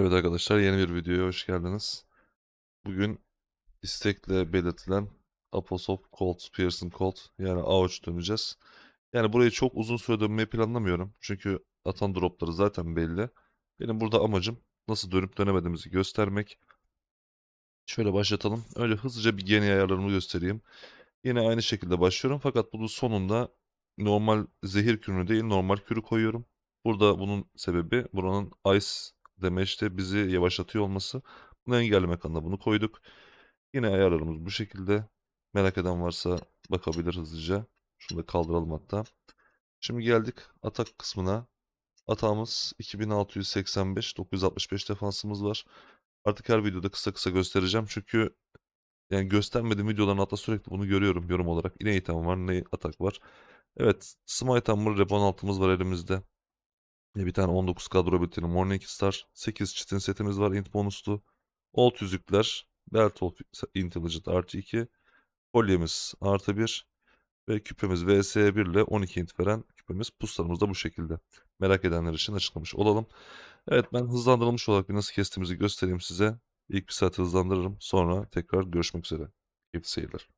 Evet arkadaşlar yeni bir videoya hoş geldiniz. Bugün istekle belirtilen Apostle Colt, Pearson Colt yani Ouch döneceğiz. Yani burayı çok uzun süre dönmeyi planlamıyorum. Çünkü atan dropları zaten belli. Benim burada amacım nasıl dönüp dönemediğimizi göstermek. Şöyle başlatalım. Öyle hızlıca bir geni ayarlarımı göstereyim. Yine aynı şekilde başlıyorum fakat bunun sonunda normal zehir kürünü değil normal kürü koyuyorum. Burada bunun sebebi buranın ice damage'de bizi yavaşlatıyor olması. Bunu engellemek adına bunu koyduk. Yine ayarlarımız bu şekilde. Merak eden varsa bakabilir hızlıca. Şunu da kaldıralım hatta. Şimdi geldik atak kısmına. Atağımız 2685, 965 defansımız var. Artık her videoda kısa kısa göstereceğim çünkü yani göstermediğim videoların hatta sürekli bunu görüyorum yorum olarak. Ne item var ne atak var. Evet Smite Hammer Rebon altımız var elimizde. Bir tane 19 kadro bülteni Morning Star. 8 çitin setimiz var int bonuslu. Old yüzükler. Belt of Intelligent artı 2. Kolyemiz artı 1. Ve küpemiz VS1 ile 12 int veren küpemiz. Puslarımız da bu şekilde. Merak edenler için açıklamış olalım. Evet ben hızlandırılmış olarak bir nasıl kestiğimizi göstereyim size. İlk bir saat hızlandırırım. Sonra tekrar görüşmek üzere. Keyifli seyirler.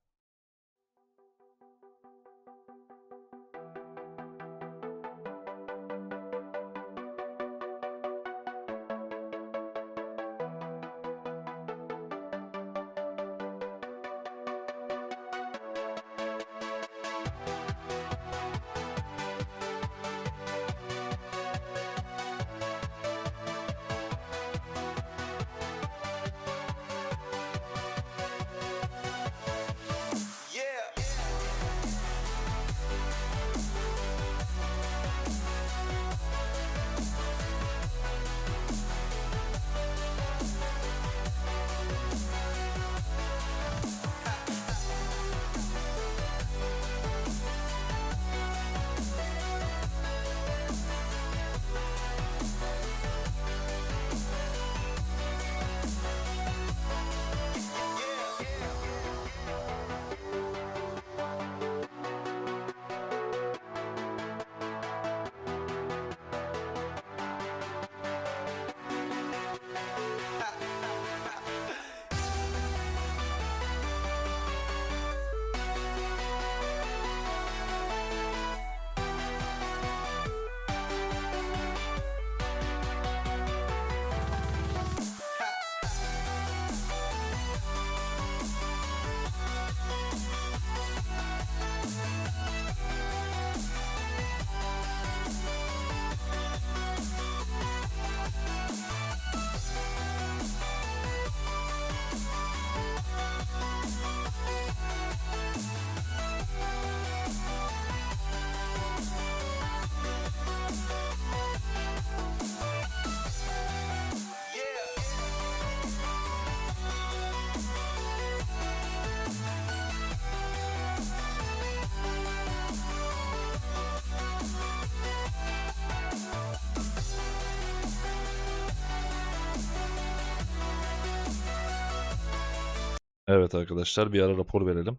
Evet arkadaşlar bir ara rapor verelim.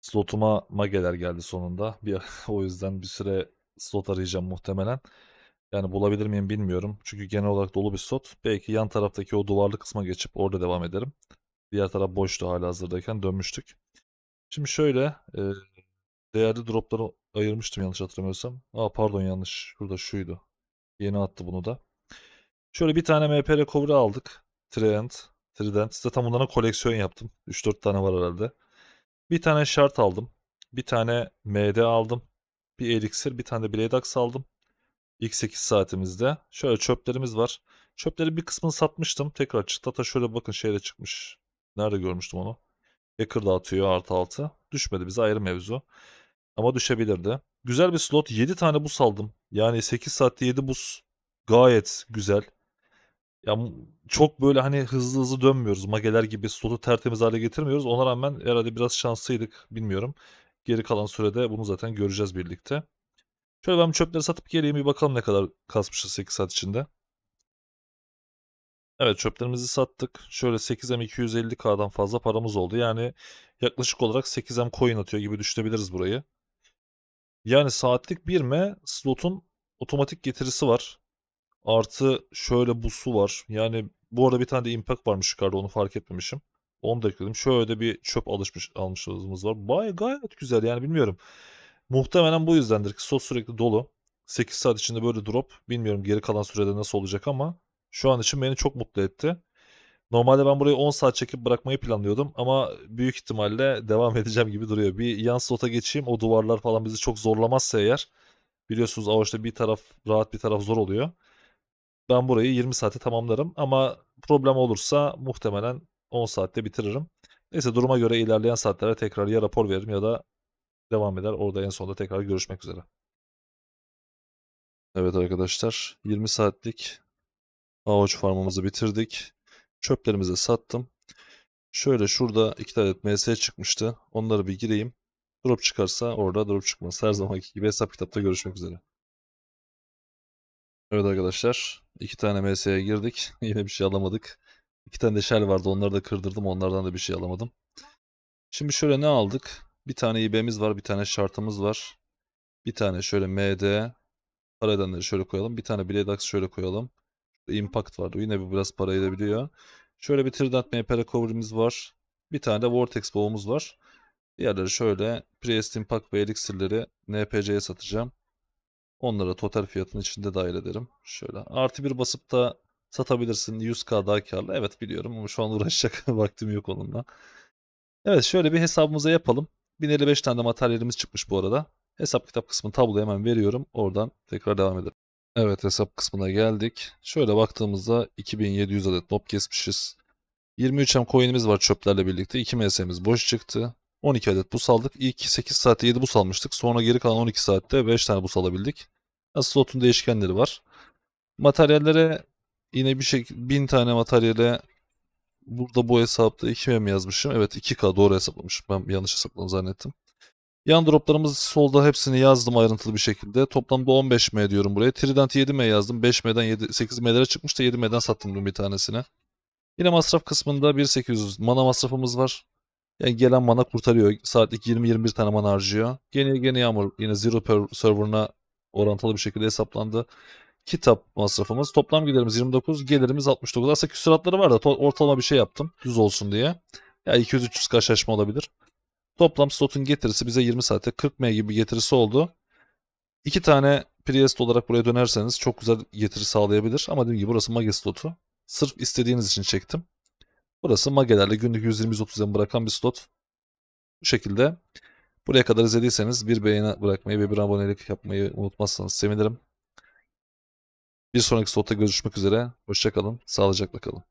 Slotuma mageler geldi sonunda. Bir, o yüzden bir süre slot arayacağım muhtemelen. Yani bulabilir miyim bilmiyorum. Çünkü genel olarak dolu bir slot. Belki yan taraftaki o duvarlı kısma geçip orada devam ederim. Diğer taraf boştu hala hazırdayken dönmüştük. Şimdi şöyle e, değerli dropları ayırmıştım yanlış hatırlamıyorsam. Aa pardon yanlış. Şurada şuydu. Yeni attı bunu da. Şöyle bir tane MP recovery aldık. Trend. 3'den. Size tam onlara koleksiyon yaptım. 3-4 tane var herhalde. Bir tane şart aldım. Bir tane MD aldım. Bir eliksir, bir tane de Blade Axe aldım. İlk 8 saatimizde. Şöyle çöplerimiz var. Çöplerin bir kısmını satmıştım. Tekrar çıktı. Hatta şöyle bakın şeyle çıkmış. Nerede görmüştüm onu? Hacker dağıtıyor artı 6. Düşmedi bize ayrı mevzu. Ama düşebilirdi. Güzel bir slot. 7 tane buz aldım. Yani 8 saatte 7 buz. Gayet güzel. Ya çok böyle hani hızlı hızlı dönmüyoruz. Mageler gibi slotu tertemiz hale getirmiyoruz. Ona rağmen herhalde biraz şanslıydık. Bilmiyorum. Geri kalan sürede bunu zaten göreceğiz birlikte. Şöyle ben çöpleri satıp geleyim bir bakalım ne kadar kasmışız 8 saat içinde. Evet çöplerimizi sattık. Şöyle 8M 250K'dan fazla paramız oldu. Yani yaklaşık olarak 8M coin atıyor gibi düşünebiliriz burayı. Yani saatlik 1M slotun otomatik getirisi var. Artı şöyle bu su var. Yani bu arada bir tane de impact varmış yukarıda onu fark etmemişim. Onu da ekledim. Şöyle de bir çöp alışmış almışlığımız var. Bay gayet güzel yani bilmiyorum. Muhtemelen bu yüzdendir ki slot sürekli dolu. 8 saat içinde böyle drop. Bilmiyorum geri kalan sürede nasıl olacak ama şu an için beni çok mutlu etti. Normalde ben burayı 10 saat çekip bırakmayı planlıyordum ama büyük ihtimalle devam edeceğim gibi duruyor. Bir yan slota geçeyim o duvarlar falan bizi çok zorlamazsa eğer biliyorsunuz Avaç'ta bir taraf rahat bir taraf zor oluyor. Ben burayı 20 saate tamamlarım ama problem olursa muhtemelen 10 saatte bitiririm. Neyse duruma göre ilerleyen saatlere tekrar ya rapor veririm ya da devam eder. Orada en sonunda tekrar görüşmek üzere. Evet arkadaşlar 20 saatlik Avaç farmımızı bitirdik. Çöplerimizi sattım. Şöyle şurada iki adet MS çıkmıştı. Onları bir gireyim. Drop çıkarsa orada drop çıkmaz. Her zamanki gibi hesap kitapta görüşmek üzere. Evet arkadaşlar. iki tane MS'ye girdik. Yine bir şey alamadık. İki tane de shell vardı. Onları da kırdırdım. Onlardan da bir şey alamadım. Şimdi şöyle ne aldık? Bir tane IB'miz var. Bir tane şartımız var. Bir tane şöyle MD. Para edenleri şöyle koyalım. Bir tane Blade Axe şöyle koyalım. Impact var. Yine bir biraz para edebiliyor. Şöyle bir Trident MP recovery'miz var. Bir tane de Vortex Bow'umuz var. Diğerleri şöyle Priest Impact ve Elixir'leri NPC'ye satacağım. Onlara total fiyatın içinde dahil ederim. Şöyle artı bir basıp da satabilirsin 100k daha karlı. Evet biliyorum ama şu an uğraşacak vaktim yok onunla. Evet şöyle bir hesabımıza yapalım. 1055 tane de materyalimiz çıkmış bu arada. Hesap kitap kısmını tabloya hemen veriyorum. Oradan tekrar devam edelim. Evet hesap kısmına geldik. Şöyle baktığımızda 2700 adet mob kesmişiz. 23M coin'imiz var çöplerle birlikte. 2 MS'miz boş çıktı. 12 adet bus aldık. İlk 8 saatte 7 bus almıştık. Sonra geri kalan 12 saatte 5 tane bus alabildik. Slotun değişkenleri var. Materyallere yine bir şekilde 1000 tane materyale burada bu hesapta 2M yazmışım. Evet 2K doğru hesaplamışım. Ben yanlış hesapladım zannettim. Yan droplarımız solda hepsini yazdım ayrıntılı bir şekilde. Toplamda 15M diyorum buraya. Trident 7M yazdım. 5M'den 7, 8M'lere çıkmış da 7M'den sattım bir tanesine. Yine masraf kısmında 1800 mana masrafımız var. Yani gelen mana kurtarıyor. Saatlik 20-21 tane mana harcıyor. Gene gene yağmur yine Zero per server'ına orantılı bir şekilde hesaplandı. Kitap masrafımız. Toplam gelirimiz 29. Gelirimiz 69. Aslında küsuratları var da ortalama bir şey yaptım. Düz olsun diye. Ya 200-300 karşılaşma olabilir. Toplam slotun getirisi bize 20 saate 40M gibi bir getirisi oldu. İki tane Priest olarak buraya dönerseniz çok güzel getiri sağlayabilir. Ama dediğim gibi burası Mage slotu. Sırf istediğiniz için çektim. Burası Mage'lerle günlük 120-130 bırakan bir slot. Bu şekilde. Buraya kadar izlediyseniz bir beğeni bırakmayı ve bir abonelik yapmayı unutmazsanız sevinirim. Bir sonraki slotta görüşmek üzere. Hoşçakalın. Sağlıcakla kalın.